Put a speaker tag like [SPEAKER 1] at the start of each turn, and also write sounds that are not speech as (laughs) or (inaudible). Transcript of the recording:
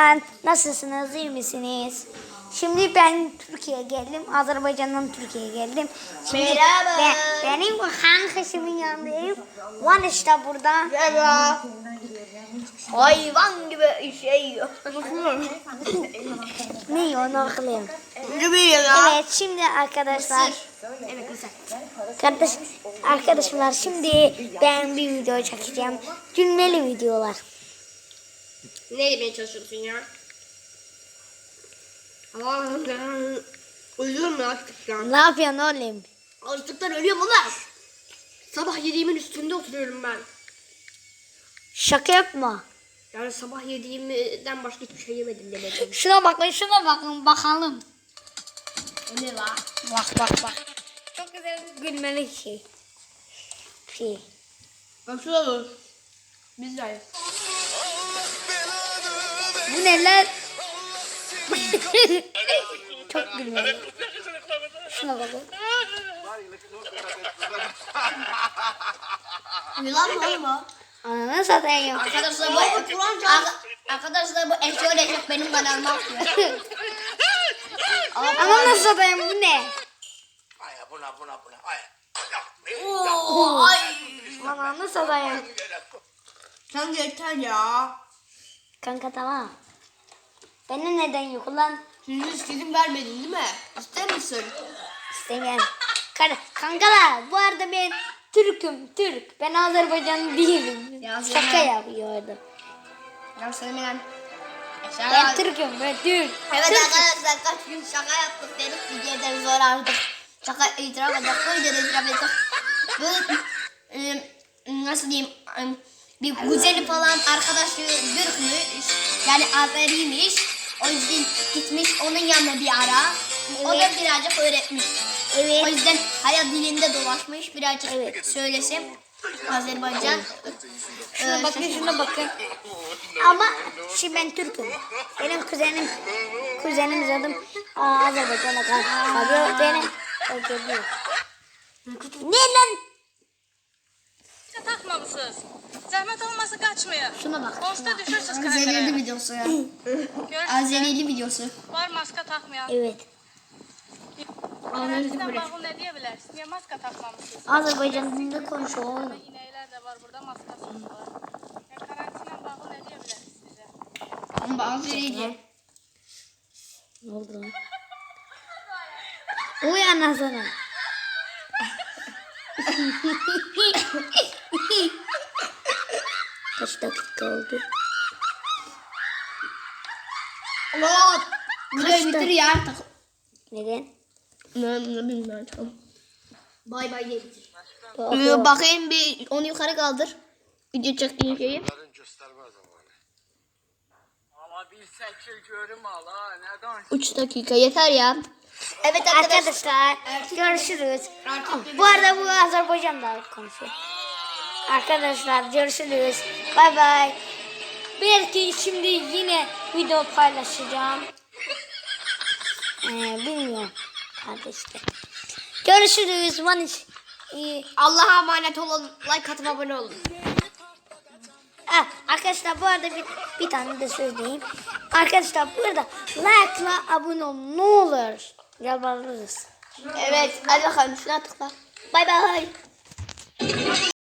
[SPEAKER 1] Ben- Nasılsınız, iyi misiniz? Şimdi ben Türkiye'ye geldim. Azerbaycan'dan Türkiye'ye geldim. Şimdi
[SPEAKER 2] Merhaba.
[SPEAKER 1] Ben, benim kankasımın yanındayım. Van işte burada.
[SPEAKER 2] Merhaba. Hayvan gibi şey yiyor. (laughs)
[SPEAKER 1] Ne yiyor onu
[SPEAKER 2] ya.
[SPEAKER 1] Evet şimdi arkadaşlar. Kardeş, arkadaşlar şimdi ben bir video çekeceğim. Gülmeli videolar.
[SPEAKER 2] Ne yemeye çalışıyorsun ya? Aa, Ölüyorum ya açlıktan.
[SPEAKER 1] Ne yapıyorsun oğlum?
[SPEAKER 2] Açlıktan ölüyorum ulan. Sabah yediğimin üstünde oturuyorum ben.
[SPEAKER 1] Şaka yapma.
[SPEAKER 2] Yani sabah yediğimden başka hiçbir şey yemedim demedim.
[SPEAKER 1] Şuna bakın şuna bakın bakalım.
[SPEAKER 2] O ne la?
[SPEAKER 1] Bak bak bak. Çok güzel gülmeli şey. Şey.
[SPEAKER 2] Bak şu olur. Biz de
[SPEAKER 1] Bu neler? (laughs) Çok gülmeli. Şuna bakın.
[SPEAKER 2] Yılan mı oğlum o?
[SPEAKER 1] Ananı satayım.
[SPEAKER 2] Arkadaşlar bu Ar- Arkadaşlar bu eşya eşek benim kanalıma atıyor.
[SPEAKER 1] Ananı satayım bu ne?
[SPEAKER 3] Vaya buna buna buna. Vaya.
[SPEAKER 2] Oo, ay.
[SPEAKER 1] Ananı satayım.
[SPEAKER 2] Sen yeter ya.
[SPEAKER 1] Kanka tamam. Beni neden yok lan?
[SPEAKER 2] Şimdi istediğin vermedin değil mi? İster misin?
[SPEAKER 1] İstemiyorum. Kar kankalar bu arada ben Türk'üm Türk. Ben Azerbaycanlı değilim.
[SPEAKER 2] Ya
[SPEAKER 1] Şaka
[SPEAKER 2] sen-
[SPEAKER 1] yapıyordum.
[SPEAKER 2] Ya söylemeyen.
[SPEAKER 1] Ben Türk'üm ben Türk.
[SPEAKER 2] Evet
[SPEAKER 1] Türk'üm.
[SPEAKER 2] arkadaşlar kaç gün şaka yaptık dedik bir yerden zor aldık. Şaka itiraf edecek. Videoda itiraf edecek. Bu e, nasıl diyeyim e, bir güzeli falan arkadaşı Türkmüş. Yani Azeriymiş. O yüzden gitmiş onun yanına bir ara. O da
[SPEAKER 1] Evet.
[SPEAKER 2] birazcık öğretmiş.
[SPEAKER 1] Evet.
[SPEAKER 2] O yüzden hayat dilinde dolaşmış birazcık
[SPEAKER 1] Evet.
[SPEAKER 2] söylesem. Azerbaycan.
[SPEAKER 1] Şuna
[SPEAKER 2] e,
[SPEAKER 1] bakın şuna bakın. Ama şimdi ben Türk'üm. Benim kuzenim kuzenim zaten Aa, Azerbaycan'da kal- kalıyor. Benim geliyor. Ne lan?
[SPEAKER 4] Takmamışsınız. Zahmet olmasa kaçmayın.
[SPEAKER 1] Şuna bak.
[SPEAKER 4] Onsuz düşürsünüz
[SPEAKER 2] Azerili
[SPEAKER 4] kameraya.
[SPEAKER 2] videosu ya. Azerili videosu.
[SPEAKER 4] Var maska takmayan.
[SPEAKER 1] Evet.
[SPEAKER 4] Karantina bağlı ne diyebilirsiniz? Niye maska takmamışsınız?
[SPEAKER 1] Azerbaycan'da konuşuyor oğlum.
[SPEAKER 4] De var burada maskasız var. Ya karantina bağlı ne diyebilirsiniz size?
[SPEAKER 2] Ama.
[SPEAKER 1] Ne oldu lan? Uy anasını. (laughs) (laughs) Kaç dakika oldu?
[SPEAKER 2] Videoyu
[SPEAKER 1] Kaçtı?
[SPEAKER 2] bitir ya artık.
[SPEAKER 1] Neden?
[SPEAKER 2] Ne, ne bileyim tamam. Bay bay diye bitir. Ee, bakayım bir onu yukarı kaldır. Video çektiğin şeyi.
[SPEAKER 3] Bunların gösterme zamanı.
[SPEAKER 5] Ala bir şəkil görüm ala, nə danış?
[SPEAKER 2] 3 dakika yeter ya. Evet
[SPEAKER 1] Arkadaşlar görüşürüz. Bu arada bu Azerbaycan'da konuşuyor. Arkadaşlar görüşürüz. Bay bay. Belki şimdi yine video paylaşacağım. Ee, bilmiyorum. Kardeşler. Görüşürüz. Maniş. İyi.
[SPEAKER 2] Allah'a emanet olun. Like atıp abone olun.
[SPEAKER 1] Ha, arkadaşlar bu arada bir, bir tane de söz diyeyim. Arkadaşlar burada like'la abone olun ne olur. Yalvarırız.
[SPEAKER 2] Evet hadi bakalım şuna tıkla. Bay bay.